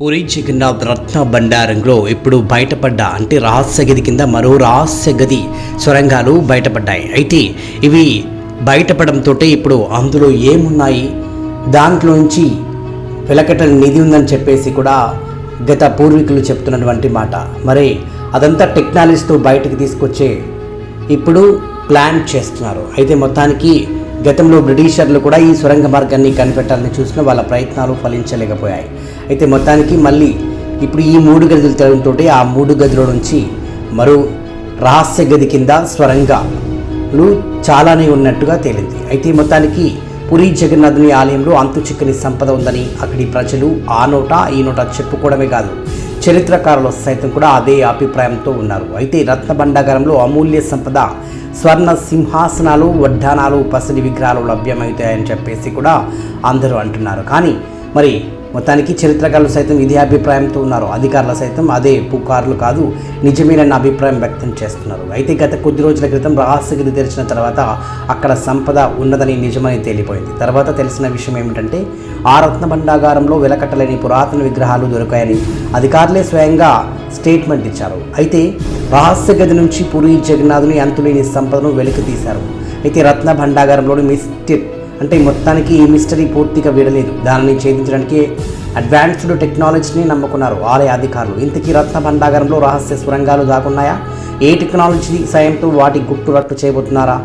పూరి జగన్నాథ్ రత్న బండారంలో ఇప్పుడు బయటపడ్డ అంటే రహస్య గది కింద మరో రహస్య గది సొరంగాలు బయటపడ్డాయి. అయితే ఇవి బయటపడంతో ఇప్పుడు అందులో ఏమున్నాయి? దాంట్లో నుంచి వెలకటని నిధి ఉందని చెప్పేసి కూడా గత పూర్వీకులు చెప్తున్నటువంటి మాట. మరి అదంతా టెక్నాలజీతో బయటకు తీసుకొచ్చే ఇప్పుడు ప్లాన్ చేస్తున్నారు. అయితే మొత్తానికి గతంలో బ్రిటిషర్లు కూడా ఈ సొరంగ మార్గాన్ని కనిపెట్టాలని చూసిన వాళ్ళ ప్రయత్నాలు ఫలించలేకపోయాయి. అయితే మొత్తానికి మళ్ళీ ఇప్పుడు ఈ మూడు గదులు తెరవడంతో ఆ మూడు గదుల నుంచి మరో రహస్య గది కింద స్వరంగాలు చాలానే ఉన్నట్టుగా తేలింది. అయితే మొత్తానికి పురి జగన్నాథుని ఆలయంలో అంతు చిక్కని సంపద ఉందని అక్కడి ప్రజలు ఆ నోట ఈ నోట చెప్పుకోవడమే కాదు చరిత్రకారులు సైతం కూడా అదే అభిప్రాయంతో ఉన్నారు. అయితే రత్న భండాగారంలో అమూల్య సంపద స్వర్ణ సింహాసనాలు వడ్డానాలు పసిడి విగ్రహాలు లభ్యమవుతాయని చెప్పేసి కూడా అందరూ అంటున్నారు. కానీ మరి మొత్తానికి చరిత్రకారులు సైతం ఇదే అభిప్రాయంతో ఉన్నారు. అధికారులు సైతం అదే పుకార్లు కాదు నిజమేనన్న అభిప్రాయం వ్యక్తం చేస్తున్నారు. అయితే గత కొద్ది రోజుల క్రితం రహస్యగిరి తెరిచిన తర్వాత అక్కడ సంపద ఉన్నదని నిజమని తేలిపోయింది. తర్వాత తెలిసిన విషయం ఏమిటంటే ఆ రత్న భండాగారంలో వెలకట్టలేని పురాతన విగ్రహాలు దొరికాయని అధికారులే స్వయంగా స్టేట్మెంట్ ఇచ్చారు. అయితే రహస్య గది నుంచి పూరి జగన్నాథుని అంతులేని సంపదను వెలికి తీశారు అయితే రత్న భండాగారంలోని మిస్టెక్ అంటే మొత్తానికి ఈ మిస్టరీ పూర్తిగా వీడలేదు దానిని ఛేదించడానికి అడ్వాన్స్డ్ టెక్నాలజీని నమ్ముకున్నారు ఆలయ అధికారులు. ఇంతకీ రత్న భండాగారంలో రహస్య స్వరంగాలు దాగున్నాయా? ఏ టెక్నాలజీ సాయంతో వాటి గుట్టు రట్టు చేయబోతున్నారా?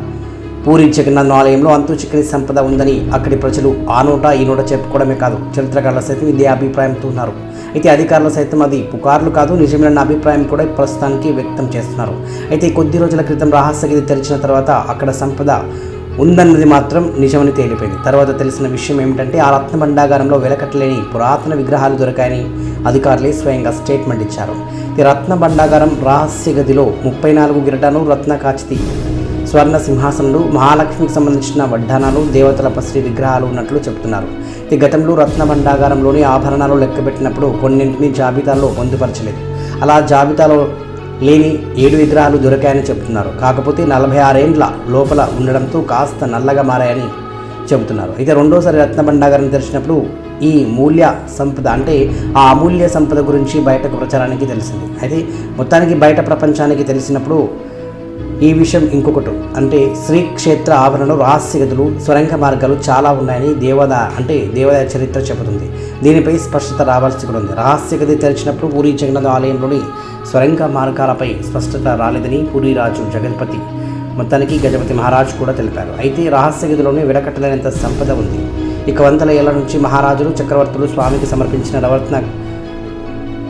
పూరి జగన్నాథ్ ఆలయంలో అంతు చిక్కని సంపద ఉందని అక్కడి ప్రజలు ఆ నోట ఈ నోట చెప్పుకోవడమే కాదు చరిత్రకారుల సైతం ఇదే అభిప్రాయంతో ఉన్నారు. అయితే అధికారులు సైతం అది పుకార్లు కాదు నిజమైన అభిప్రాయం కూడా ప్రస్తుతానికి వ్యక్తం చేస్తున్నారు. అయితే కొద్ది రోజుల క్రితం రహస్య గది తెరిచిన తర్వాత అక్కడ సంపద ఉందన్నది మాత్రం నిజమని తేలిపోయింది. తర్వాత తెలిసిన విషయం ఏమిటంటే ఆ రత్న భండాగారంలో వెలకట్టలేని పురాతన విగ్రహాలు దొరికాయని అధికారులే స్వయంగా స్టేట్మెంట్ ఇచ్చారు. ఈ రత్న భండాగారం రహస్య గదిలో ముప్పై నాలుగు గిరటాలు రత్న కాచితి స్వర్ణ సింహాసనలు మహాలక్ష్మికి సంబంధించిన వడ్డానాలు దేవతల శ్రీ విగ్రహాలు ఉన్నట్లు చెబుతున్నారు. ఈ గతంలో రత్న భండాగారంలోని ఆభరణాలు లెక్కబెట్టినప్పుడు కొన్నింటిని జాబితాలో పొందుపరచలేదు. అలా జాబితాలో లేని ఏడు విగ్రహాలు దొరికాయని చెబుతున్నారు కాకపోతే నలభై ఆరేండ్ల లోపల ఉండడంతో కాస్త నల్లగా మారాయని చెబుతున్నారు. అయితే రెండోసారి రత్న భండాగారం తెరిచినప్పుడు ఈ మూల్య సంపద అంటే ఆ అమూల్య సంపద గురించి బయటకు ప్రచారానికి తెలిసింది. అయితే మొత్తానికి బయట ప్రపంచానికి తెలిసినప్పుడు ఈ విషయం ఇంకొకటి. అంటే శ్రీక్షేత్ర ఆవరణలో రహస్య గదులు స్వరంగ మార్గాలు చాలా ఉన్నాయని దేవద అంటే దేవదాయ చరిత్ర చెబుతుంది. దీనిపై స్పష్టత రావాల్సి కూడా ఉంది. రహస్య గది తెరిచినప్పుడు పూరి జగన్నాథ ఆలయంలోని స్వరంగ మార్గాలపై స్పష్టత రాలేదని పూరిరాజు జగన్పతి మొత్తానికి గజపతి మహారాజు కూడా తెలిపారు. అయితే రహస్య గదిలోనే విడకట్టలేనంత సంపద ఉంది. ఇక వందల ఏళ్ళ నుంచి మహారాజులు చక్రవర్తులు స్వామికి సమర్పించిన నవరత్న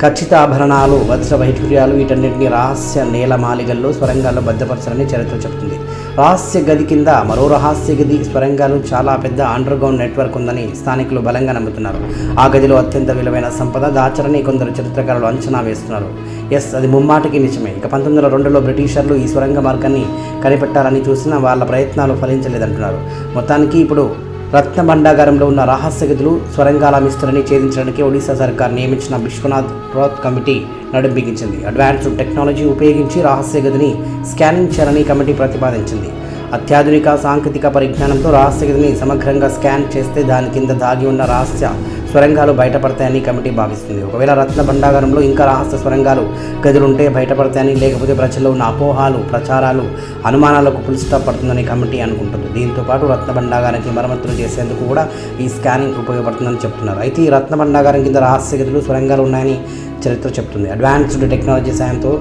ఖచ్చిత ఆభరణాలు వజ్ర వైఢూర్యాలు వీటన్నిటిని రహస్య నేల మాలిగల్లో స్వరంగాల్లో భద్రపరచాలని చరిత్ర చెబుతుంది. రహస్య గది కింద మరో రహస్య గది స్వరంగాలు చాలా పెద్ద అండర్ గ్రౌండ్ నెట్వర్క్ ఉందని స్థానికులు బలంగా నమ్ముతున్నారు. ఆ గదిలో అత్యంత విలువైన సంపద దాచరని కొందరు చరిత్రకారులు అంచనా వేస్తున్నారు. ఎస్ అది ముమ్మాటికి నిజమే. ఇక పంతొమ్మిది వందల రెండులో బ్రిటిషర్లు ఈ స్వరంగ మార్గాన్ని కనిపెట్టాలని చూసినా వాళ్ళ ప్రయత్నాలు ఫలించలేదంటున్నారు. మొత్తానికి ఇప్పుడు రత్న భండాగారంలో ఉన్న రహస్య గదులు స్వరంగాల మిస్టరీని ఛేదించడానికి ఒడిశా సర్కార్ నియమించిన విశ్వనాథ్ రోత్ కమిటీ నడుం బిగించింది. అడ్వాన్స్డ్ టెక్నాలజీ ఉపయోగించి రహస్య గదిని స్కానింగ్ చేయాలని కమిటీ ప్రతిపాదించింది. అత్యాధునిక సాంకేతిక పరిజ్ఞానంతో రహస్యగతిని సమగ్రంగా స్కాన్ చేస్తే దాని కింద దాగి ఉన్న రహస్య స్వరంగాలు బయటపడతాయని కమిటీ భావిస్తుంది. ఒకవేళ రత్న భండాగారంలో ఇంకా రహస్య స్వరంగాలు గదులుంటే బయటపడతాయని లేకపోతే ప్రజల్లో ఉన్న అపోహాలు ప్రచారాలు అనుమానాలకు పులిస్తా పడుతుందని కమిటీ అనుకుంటుంది. దీంతో పాటు రత్న భండాగారానికి మరమ్మతులు చేసేందుకు కూడా ఈ స్కానింగ్ ఉపయోగపడుతుందని చెప్తున్నారు. అయితే ఈ రత్న భండాగారం కింద రహస్య గదులు స్వరంగాలు ఉన్నాయని చరిత్ర చెప్తుంది. అడ్వాన్స్డ్ టెక్నాలజీ సాయంతో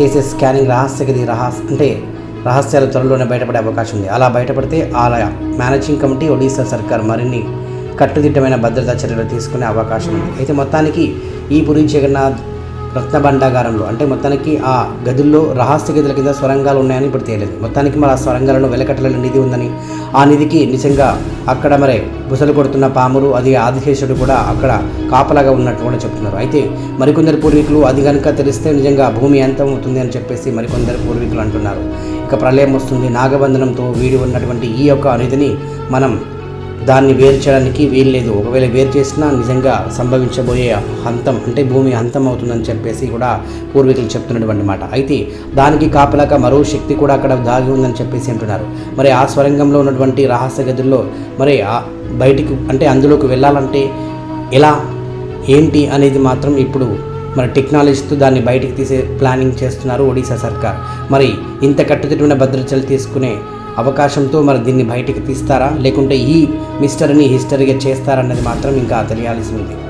చేసే స్కానింగ్ రహస్య గది రహస్య అంటే రహస్యాలు త్వరలోనే బయటపడే అవకాశం ఉంది. అలా బయటపడితే ఆలయ మేనేజింగ్ కమిటీ ఒడిశా సర్కార్ మరిన్ని కట్టుదిట్టమైన భద్రతా చర్యలు తీసుకునే అవకాశం ఉంది. అయితే మొత్తానికి ఈ పురి జగన్నాథ్ రత్న భండాగారంలో అంటే మొత్తానికి ఆ గదుల్లో రహస్య గదుల కింద స్వరంగాలు ఉన్నాయని ఇప్పుడు తేలింది. మొత్తానికి మరి ఆ స్వరంగాలను వెలకట్టలేని నిధి ఉందని ఆ నిధికి నిజంగా అక్కడ మరి బుసలు కొడుతున్న పాములు అది ఆదిశేషుడు కూడా అక్కడ కాపలాగా ఉన్నట్టు కూడా చెప్తున్నారు. అయితే మరికొందరు పూర్వీకులు అది కనుక తెలిస్తే నిజంగా భూమి అంతం అవుతుంది అని చెప్పేసి మరికొందరు పూర్వీకులు అంటున్నారు. ఇక ప్రళయం వస్తుంది. నాగబంధనంతో వీడి ఉన్నటువంటి ఈ యొక్క నిధిని మనం దాన్ని వేరు చేయడానికి వీలు లేదు ఒకవేళ వేరు చేసినా నిజంగా సంభవించబోయే హంతం అంటే భూమి హంతం అవుతుందని చెప్పేసి కూడా పూర్వీకులు చెప్తున్నటువంటి మాట. అయితే దానికి కాపలాగా మరో శక్తి కూడా అక్కడ దాగి ఉందని చెప్పేసి అంటున్నారు. మరి ఆ స్వరంగంలో ఉన్నటువంటి రహస్య గదుల్లో మరి ఆ బయటికి అంటే అందులోకి వెళ్ళాలంటే ఎలా ఏంటి అనేది మాత్రం ఇప్పుడు మరి టెక్నాలజీతో దాన్ని బయటికి తీసే ప్లానింగ్ చేస్తున్నారు ఒడిశా సర్కార్. మరి ఇంత కట్టుదిట్టమైన భద్రతలు తీసుకునే అవకాశంతో మరి దీన్ని బయటికి తీస్తారా? లేకుంటే ఈ మిస్టరీని హిస్టరీగా చేస్తారన్నది మాత్రం ఇంకా తెలియాల్సి ఉంది